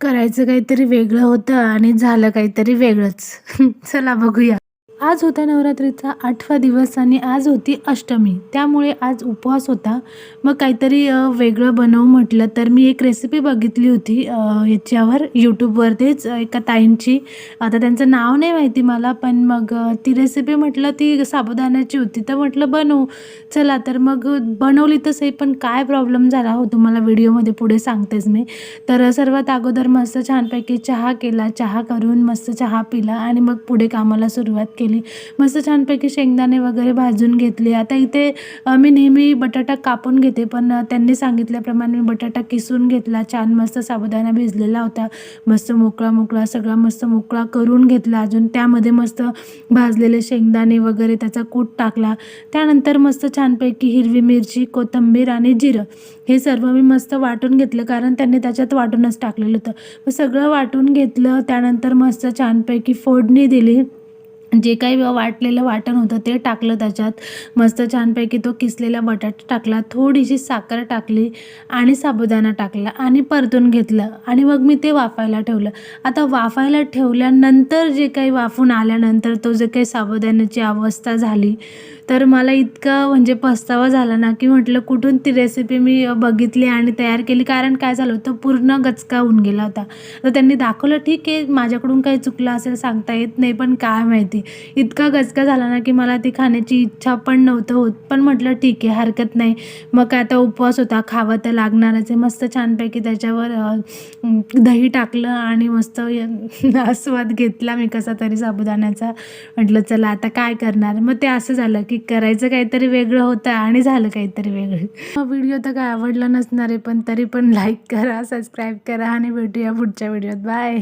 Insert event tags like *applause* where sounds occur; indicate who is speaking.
Speaker 1: करायचं काहीतरी वेगळं होतं आणि झालं काहीतरी वेगळंच. *laughs* चला बघूया. आज होता नवरात्रीचा आठवा दिवस आणि आज होती अष्टमी. त्यामुळे आज उपवास होता. मग काहीतरी वेगळं बनवू म्हटलं तर मी एक रेसिपी बघितली होती याच्यावर यूट्यूबवरतीच एका ताईंची. आता त्यांचं नाव नाही माहिती मला पण मग ती रेसिपी म्हटलं ती साबुदाण्याची होती. तर म्हटलं बनवू. चला तर मग बनवली तसंही पण काय प्रॉब्लेम झाला हो तुम्हाला व्हिडिओमध्ये पुढे सांगतेच मी. तर सर्वात अगोदर मस्त छानपैकी चहा केला. चहा करून मस्त चहा पिला आणि मग पुढे कामाला सुरुवात केली. मस्त छानपैकी शेंगदाणे वगैरे भाजून घेतले. आता इथे मी नेहमी बटाटा कापून घेते पण त्यांनी सांगितल्याप्रमाणे मी बटाटा किसून घेतला. छान मस्त साबुदाणा भिजलेला होता. मस्त मोकळा मोकळा सगळा मस्त मोकळा करून घेतला. अजून त्यामध्ये मस्त भाजलेले शेंगदाणे वगैरे त्याचा कूट टाकला. त्यानंतर मस्त छानपैकी हिरवी मिरची कोथिंबीर आणि जिरं हे सर्व मी मस्त वाटून घेतलं कारण त्यांनी त्याच्यात वाटूनच टाकलेलं होतं. मग सगळं वाटून घेतलं त्यानंतर मस्त छानपैकी फोडणी दिली. जे काही वाटलेलं वाटण होतं ते टाकलं त्याच्यात. मस्त छानपैकी तो किसलेला बटाटा टाकला थोडीशी साखर टाकली आणि साबुदाणा टाकला आणि परतून घेतलं आणि मग मी ते वाफायला ठेवलं. आता वाफायला ठेवल्यानंतर जे काही वाफून आल्यानंतर तो जे काही साबुदाण्याची अवस्था झाली तर मला इतका म्हणजे पस्तावा झाला ना की म्हटलं कुठून ती रेसिपी मी बघितली आणि तयार केली. कारण काय झालं होतं पूर्ण गचका होऊन गेला होता. तर त्यांनी दाखवलं ठीक आहे माझ्याकडून काही चुकलं असेल सांगता येत नाही पण काय माहिती. इतका गचका झाला ना की मला ती खाण्याची इच्छा पण नव्हतं होत. पण म्हटलं ठीक आहे हरकत नाही. मग काय आता उपवास होता खावं तर लागणारच आहे. मस्त छानपैकी त्याच्यावर दही टाकलं आणि मस्त आस्वाद घेतला मी कसा तरी साबुदाण्याचा. म्हटलं चला आता काय करणार? मग ते असं झालं की करायचं काहीतरी वेगळं होतं आणि झालं काहीतरी वेगळं. व्हिडिओ तर काय आवडला नसणार आहे पण तरी पण लाईक करा सबस्क्राईब करा आणि भेटूया पुढच्या व्हिडिओत बाय